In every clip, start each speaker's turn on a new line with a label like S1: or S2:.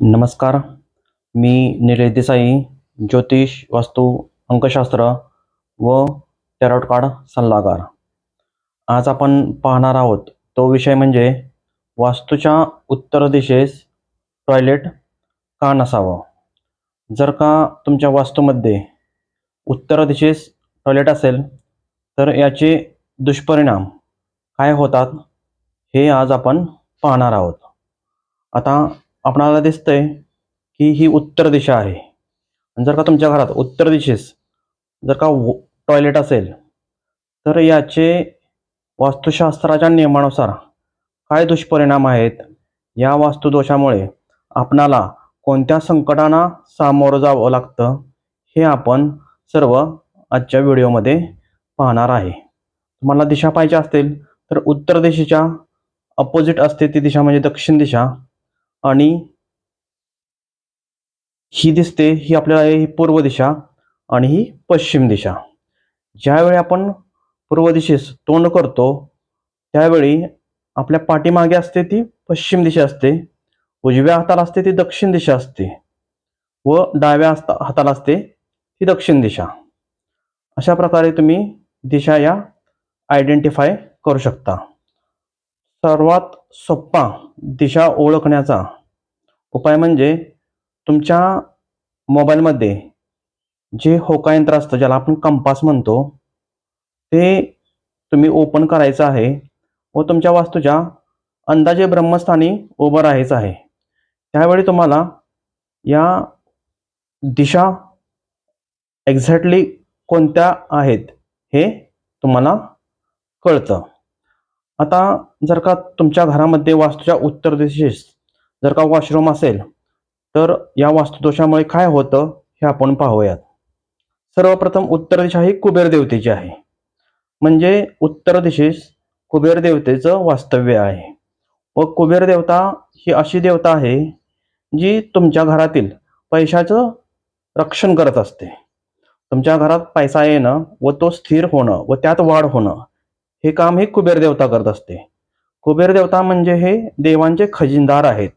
S1: नमस्कार. मी निलेश देसाई ज्योतिष वास्तू अंकशास्त्र व टॅरोट कार्ड सल्लागार. आज आपण पाहणार आहोत तो विषय म्हणजे वास्तूच्या उत्तर दिशेस टॉयलेट का नसावं? जर का तुमच्या वास्तूमध्ये उत्तर दिशेस टॉयलेट असेल तर याचे दुष्परिणाम काय होतात हे आज आपण पाहणार आहोत. आता आपणाला दिसतंय की ही उत्तर दिशा आहे. आणि जर का तुमच्या घरात उत्तर दिशेस जर का टॉयलेट असेल तर याचे वास्तुशास्त्राच्या नियमानुसार काय दुष्परिणाम आहेत? या वास्तुदोषामुळे आपणाला कोणत्या संकटांना सामोरं जावं लागतं हे आपण सर्व आजच्या व्हिडिओमध्ये पाहणार आहे. तुम्हाला दिशा पाहिजे असतील तर उत्तर दिशेच्या अपोजिट असते ती दिशा म्हणजे दक्षिण दिशा. आणि ही दिसते ही आपल्याला ही पूर्व दिशा आणि ही पश्चिम दिशा. ज्यावेळी आपण पूर्व दिशेस तोंड करतो त्यावेळी आपल्या पाठीमागे असते ती पश्चिम दिशा असते उजव्या हाताला असते ती दक्षिण दिशा असते व डाव्या हाताला असते ती दक्षिण दिशा. अशा प्रकारे तुम्ही दिशा या आयडेंटिफाय करू शकता. सर्वात सोपा दिशा ओळखण्याचा उपाय म्हणजे तुमच्या मोबाईलमध्ये जे होका यंत्र असतं ज्याला आपण कंपास म्हणतो ते तुम्ही ओपन करायचं आहे व तुमच्या वास्तूच्या अंदाजे ब्रह्मस्थानी उभं राहायचं आहे. त्यावेळी तुम्हाला या दिशा एक्झॅक्टली कोणत्या आहेत हे तुम्हाला कळतं. आता जर का तुमच्या घरामध्ये वास्तूच्या उत्तर दिशेस जर का वॉशरूम असेल तर या वास्तुदोषामुळे काय होतं हे आपण पाहूयात. सर्वप्रथम उत्तर दिशा ही कुबेर देवतेची आहे. म्हणजे उत्तर दिशेस कुबेर देवतेचं वास्तव्य आहे. व कुबेर देवता ही अशी देवता आहे जी तुमच्या घरातील पैशाचं रक्षण करत असते. तुमच्या घरात पैसा येणं व तो स्थिर होणं व त्यात वाढ होणं हे काम हे कुबेर देवता करत असते. कुबेर देवता म्हणजे हे देवांचे खजिनदार आहेत.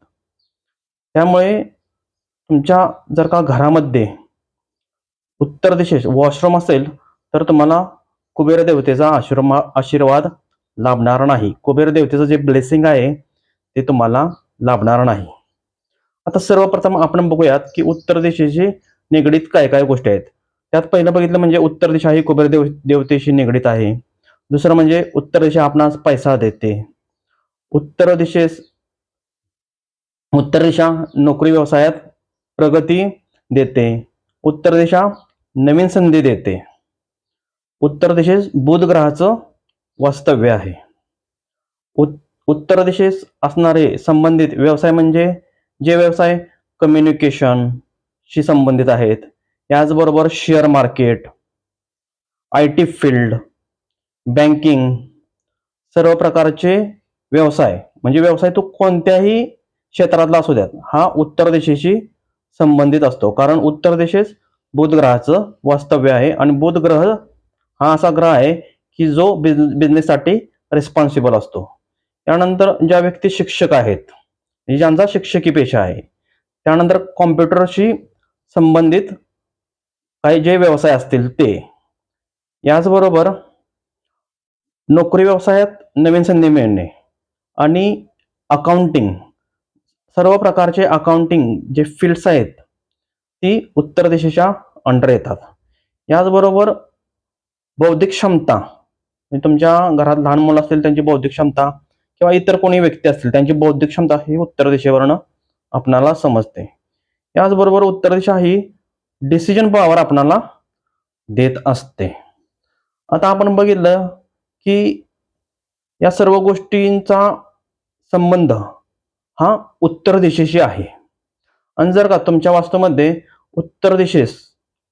S1: त्यामुळे तुमच्या जर का घरामध्ये उत्तर दिशेस वॉशरूम असेल तर तुम्हाला कुबेर देवतेचा आशीर्मा आशीर्वाद लाभणार नाही. कुबेर देवतेचं जे ब्लेसिंग आहे ते तुम्हाला लाभणार नाही. आता सर्वप्रथम आपण बघूयात की उत्तर दिशेशी निगडीत काय काय गोष्टी आहेत. त्यात पहिलं बघितलं म्हणजे उत्तर दिशा ही कुबेर देव देवतेशी निगडीत आहे. दुसरं म्हणजे उत्तर दिशा आपणास पैसा देते. उत्तर दिशेस उत्तर दिशा नोकरी व्यवसायात प्रगती देते. उत्तर दिशा नवीन संधी देते. उत्तर दिशेस बुध ग्रहाचं वास्तव्य आहे. उत् उत्तर दिशेस असणारे संबंधित व्यवसाय म्हणजे जे व्यवसाय? कम्युनिकेशनशी संबंधित आहेत. याचबरोबर share market I T field banking सर्व प्रकारचे व्यवसाय म्हणजे व्यवसाय तो कोणत्याही क्षेत्रातला असू द्यात हा उत्तर दिशेशी संबंधित असतो. कारण उत्तर दिशेस बुध ग्रहाचं वास्तव्य आहे आणि बुध ग्रह हा असा ग्रह आहे की जो बिझ बिझनेससाठी रिस्पॉन्सिबल असतो. त्यानंतर ज्या व्यक्ती शिक्षक आहेत म्हणजे ज्यांचा शिक्षकी पेशा आहे त्यानंतर कॉम्प्युटरशी संबंधित काही जे व्यवसाय असतील ते याचबरोबर नोकरी व्यवसायात नवीन संधी मिळणे आणि अकाउंटिंग सर्व प्रकारचे अकाउंटिंग जे फील्ड्स आहेत ती उत्तर दिशेच्या अंडर येतात. याचबरोबर बौद्धिक क्षमता म्हणजे तुमच्या घरात लहान मुलं असतील त्यांची बौद्धिक क्षमता किंवा इतर कोणी व्यक्ती असतील त्यांची बौद्धिक क्षमता ही उत्तर दिशेवरनं आपणाला समजते. याचबरोबर उत्तर दिशा ही डिसिजन पॉवर आपणाला देत असते. आता आपण बघितलं की या सर्व गोष्टींचा संबंध हा उत्तर दिशेशी आहे. आणि जर का तुमच्या वास्तूमध्ये उत्तर दिशेस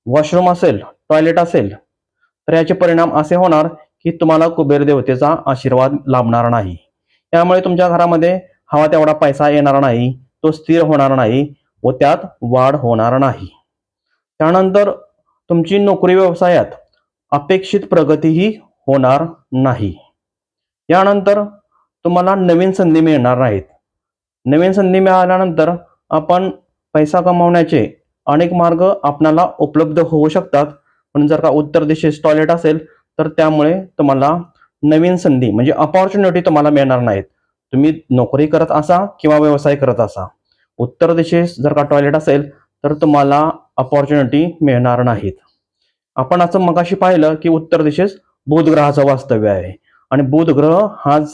S1: वॉशरूम असेल टॉयलेट असेल तर याचे परिणाम असे होणार की तुम्हाला कुबेर देवतेचा आशीर्वाद लाभणार नाही. त्यामुळे तुमच्या घरामध्ये हवा तेवढा पैसा येणार नाही तो स्थिर होणार नाही व त्यात वाढ होणार नाही. त्यानंतर तुमची नोकरी व्यवसायात अपेक्षित प्रगतीही होणार नाही. यानंतर तुम्हाला नवीन संधी मिळणार नाहीत. नवीन संधी मिळाल्यानंतर आपण पैसा कमावण्याचे अनेक मार्ग आपणाला उपलब्ध होऊ शकतात. पण जर का उत्तर दिशेस टॉयलेट असेल तर त्यामुळे तुम्हाला नवीन संधी म्हणजे अपॉर्च्युनिटी तुम्हाला मिळणार नाहीत. तुम्ही नोकरी करत असा किंवा व्यवसाय करत असा. उत्तर दिशेस जर का टॉयलेट असेल तर तुम्हाला अपॉर्च्युनिटी मिळणार नाहीत. आपण असं मगाशी पाहिलं की उत्तर दिशेस बुध ग्रहाचं वास्तव्य आहे. आणि बुध ग्रह हाच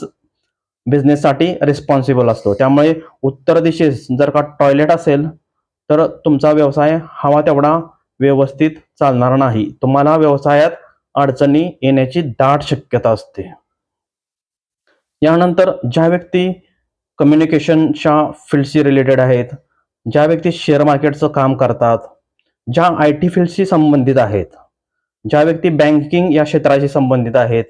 S1: बिझनेससाठी रिस्पॉन्सिबल असतो. त्यामुळे उत्तर दिशेस जर का टॉयलेट असेल तर तुमचा व्यवसाय हवा तेवढा व्यवस्थित चालणार नाही. तुम्हाला व्यवसायात अडचणी येण्याची दाट शक्यता असते. यानंतर ज्या व्यक्ती कम्युनिकेशनच्या फील्डशी रिलेटेड आहेत ज्या व्यक्ती शेअर मार्केटचं काम करतात ज्या आय टी फील्डशी संबंधित आहेत ज्या व्यक्ती बँकिंग या क्षेत्राशी संबंधित आहेत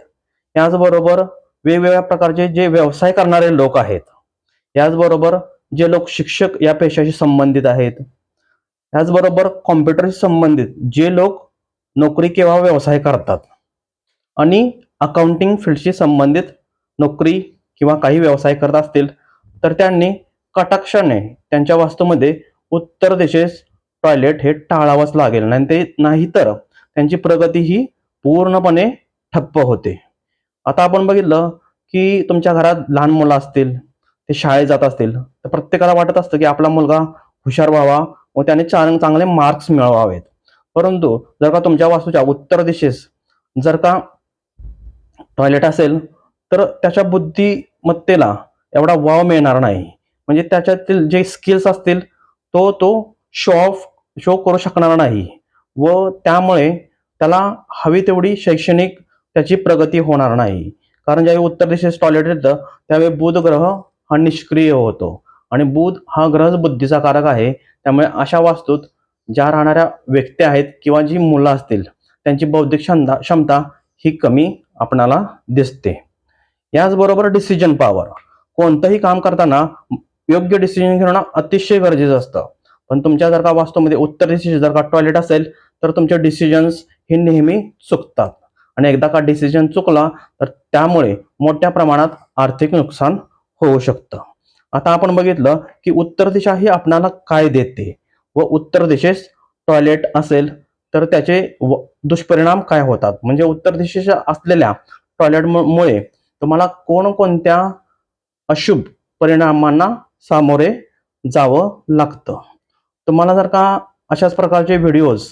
S1: याचबरोबर वेगवेगळ्या प्रकारचे जे व्यवसाय करणारे लोक आहेत याचबरोबर जे लोक शिक्षक या पेशाशी संबंधित आहेत त्याचबरोबर कॉम्प्युटरशी संबंधित जे लोक नोकरी किंवा व्यवसाय करतात आणि अकाउंटिंग फील्डशी संबंधित नोकरी किंवा काही व्यवसाय करत असतील तर त्यांनी कटाक्षाने त्यांच्या वास्तूमध्ये उत्तर दिशेस टॉयलेट हे टाळावंच लागेल. नाही ते नाहीतर त्यांची प्रगती ही पूर्णपणे ठप्प होते. आता आपण बघितलं की तुमच्या घरात लहान मुलं असतील ते शाळेत जात असतील तर प्रत्येकाला वाटत असतं की आपला मुलगा हुशार व्हावा व त्याने चांगले मार्क्स मिळवावेत. परंतु जर का तुमच्या वास्तूच्या उत्तर दिशेस जर का टॉयलेट असेल तर त्याच्या बुद्धिमत्तेला एवढा वाव मिळणार नाही. म्हणजे त्याच्यातील जे स्किल्स असतील तो तो शो ऑफ शो करू शकणार नाही. व त्यामुळे त्याला हवी तेवढी शैक्षणिक त्याची प्रगती होणार नाही. कारण ज्यावेळी उत्तर दिशेस टॉयलेट येतं त्यावेळी बुध ग्रह हा निष्क्रिय होतो. आणि बुध हा ग्रहच बुद्धीचा कारक आहे. त्यामुळे अशा वास्तूत ज्या राहणाऱ्या व्यक्ती आहेत किंवा जी मुलं असतील त्यांची बौद्धिक क्षमता क्षमता ही कमी आपणाला दिसते. याचबरोबर डिसिजन पॉवर कोणतंही काम करताना योग्य डिसिजन घेणं अतिशय गरजेचं असतं. पण तुमच्या जर का वास्तूमध्ये उत्तर दिशेस जर का टॉयलेट असेल तर तुमचे डिसिजन्स हे नेहमी चुकतात. आणि एकदा का डिसिजन चुकला तर त्यामुळे मोठ्या प्रमाणात आर्थिक नुकसान होऊ शकतं. आता आपण बघितलं की उत्तर दिशा ही आपणाला काय देते? व उत्तर दिशेस टॉयलेट असेल तर त्याचे व- दुष्परिणाम काय होतात? म्हणजे उत्तर दिशेच्या असलेल्या टॉयलेटमुळे तुम्हाला कोणकोणत्या अशुभ परिणामांना सामोरे जावं लागतं? तुम्हाला जर का अशाच प्रकारचे व्हिडिओज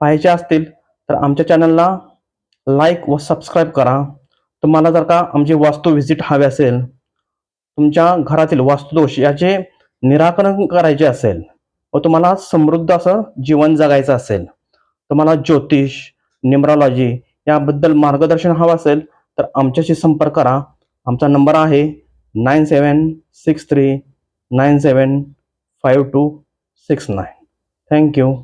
S1: पाहायचे असतील तर आमच्या चॅनलला लाईक व सबस्क्राईब करा. तुम्हाला जर का आमची वास्तू व्हिजिट हवी असेल तुमच्या घरातील वास्तुदोष याचे निराकरण करायचे असेल व तुम्हाला समृद्ध असं जीवन जगायचं असेल तुम्हाला ज्योतिष न्युमरॉलॉजी याबद्दल मार्गदर्शन हवं असेल तर आमच्याशी संपर्क करा. आमचा नंबर आहे nine seven six three nine seven five two six nine thank you